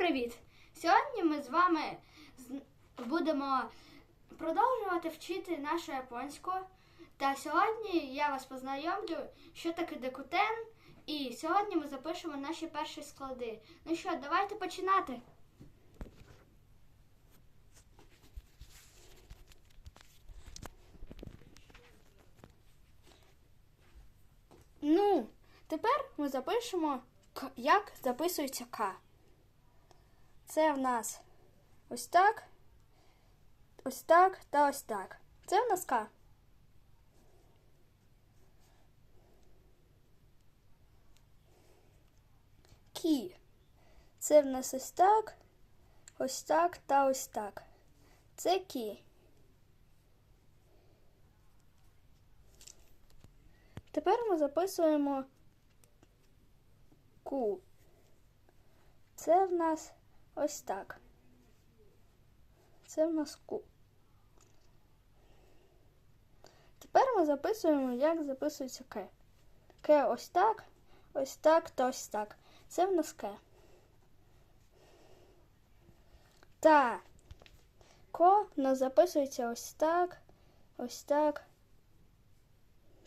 привіт! Сьогодні ми з вами будемо продовжувати вчити нашу японську. Та сьогодні я вас познайомлю, що таке декутен. І сьогодні ми запишемо наші перші склади. Ну що, давайте починати. Ну, тепер ми запишемо, як записується К. Це в нас ось так, ось так та ось так. Це в нас К. Кі. Це в нас ось так, ось так та ось так. Це кі. Тепер ми записуємо ку. Це в нас ось так. Це в нас ку. Тепер ми записуємо, як записується К. К ось так, ось так та ось так. Це в нас К. Та ко в нас записується ось так, ось так.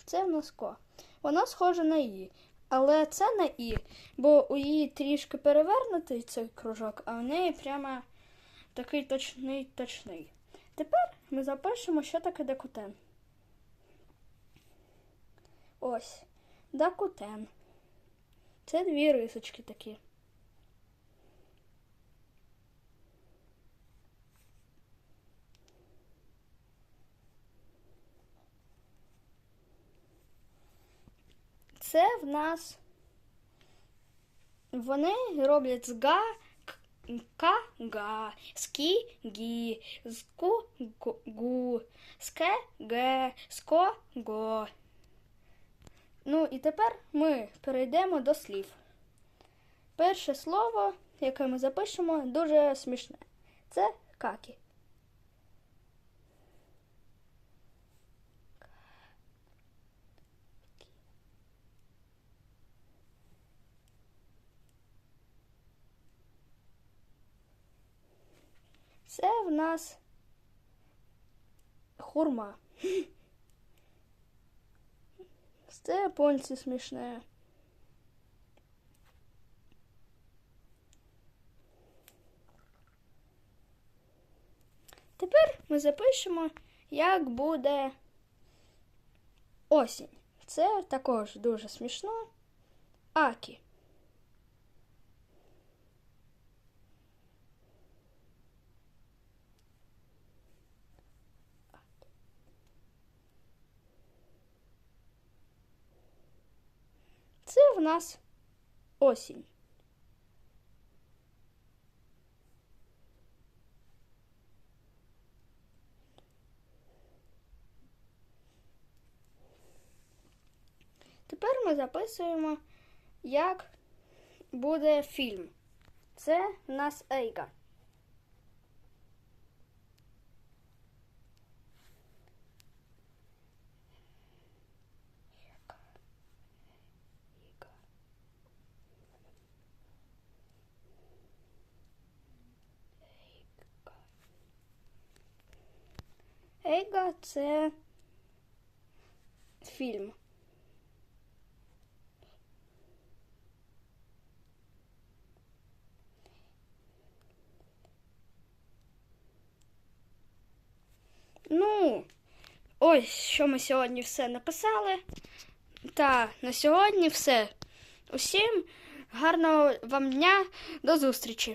Це в нас ко. Воно схоже на І. Але це не І, бо у її трішки перевернутий цей кружок, а у неї прямо такий точний точний. Тепер ми запишемо, що таке декутен. Ось. Дакутен. Це дві рисочки такі. Це в нас вони роблять з га ка га, з кі гі, з ку гу, з ке ге, з ко го. Ну і тепер ми перейдемо до слів. Перше слово, яке ми запишемо, дуже смішне. Це какі. Це в нас хурма. Це японці смішне. Тепер ми запишемо, як буде осінь. Це також дуже смішно. Акі. Це в нас осінь. Тепер ми записуємо, як буде фільм. Це в нас Ейга. Ейга це фільм. Ну, ось що ми сьогодні все написали. Та на сьогодні все. Усім гарного вам дня, до зустрічі!